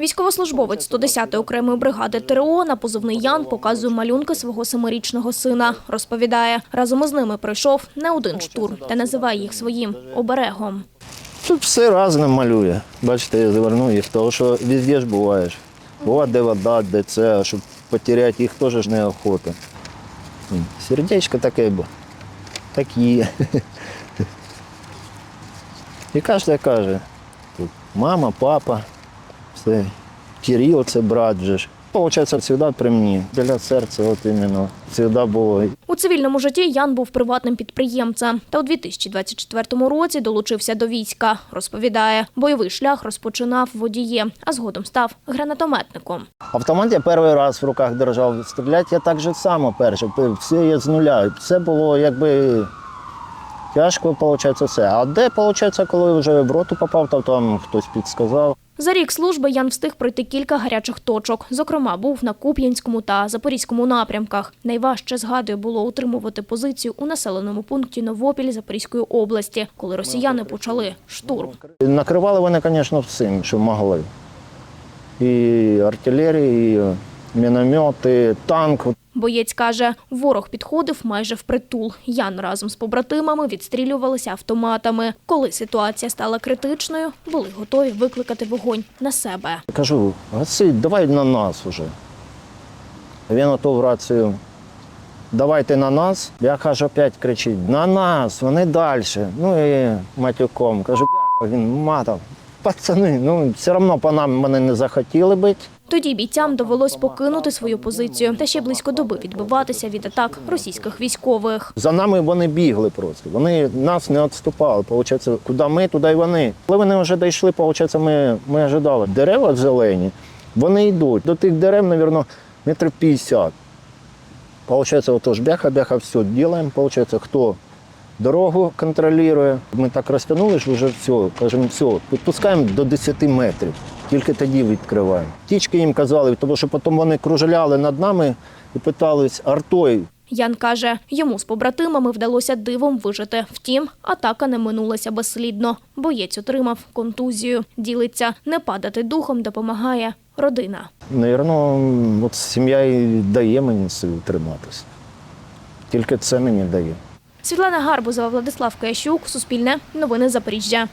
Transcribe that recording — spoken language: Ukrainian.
Військовослужбовець 110-ї окремої бригади ТРО на позивний Ян показує малюнки свого семирічного сина. Розповідає, разом із ними пройшов не один штурм та називає їх своїм оберегом. Тут все різне малює. Бачите, я завернув їх, тому що везде ж буваєш. Буває, де вода, де це, а щоб потеряти їх теж неохота. Сердечко таке бо. Так є. І кожен каже, мама, папа, все. Кирил це брат же ж. Получається, завжди при мені. Біля серця, от іменно. Завжди було. У цивільному житті Ян був приватним підприємцем та у 2024 році долучився до війська. Розповідає, бойовий шлях розпочинав водієм, а згодом став гранатометником. Автомат я перший раз в руках держав. Стріляти я так же само перше. Все є з нуля. Це було якби тяжко, виходить, все. А де, виходить, коли вже в роту попав, то там хтось підсказав. За рік служби Ян встиг пройти кілька гарячих точок. Зокрема, був на Куп'янському та Запорізькому напрямках. Найважче згадує було утримувати позицію у населеному пункті Новопіль Запорізької області, коли росіяни почали штурм. Накривали вони, звісно, всім, що могли. І артилерії, і міномети, танк. Боєць каже, ворог підходив майже впритул. Ян разом з побратимами відстрілювалися автоматами. Коли ситуація стала критичною, були готові викликати вогонь на себе. Кажу, гаси, давай на нас уже. Він ото рацію. Давайте на нас. Я кажу, опять кричить, на нас, вони далі. Ну і матюком. Кажу, він матав. Пацани, ну все одно по нам мене не захотіли бити. Тоді бійцям довелось покинути свою позицію та ще близько доби відбиватися від атак російських військових. За нами вони бігли просто. Вони нас не відступали. Получається, куди ми, туди й вони. Коли вони вже дійшли, получається, ми, ми ожидали. Дерева зелені, вони йдуть. До тих дерев, мабуть, метрів 50. Получається, отож бяха-бяха, все робимо. Получається, хто дорогу контролює. Ми так розтягнули, що вже все. Кажемо, все, підпускаємо до 10 метрів. Тільки тоді відкриваємо. Тічки їм казали, тому що потім вони кружляли над нами і питались артою. Ян каже, йому з побратимами вдалося дивом вижити. Втім, атака не минулася безслідно. Боєць отримав контузію. Ділиться, не падати духом допомагає родина. Навірно, от сім'я і дає мені сил триматися. Тільки це мені дає. Світлана Гарбузова, Владислав Киящук, Суспільне, Новини Запоріжжя.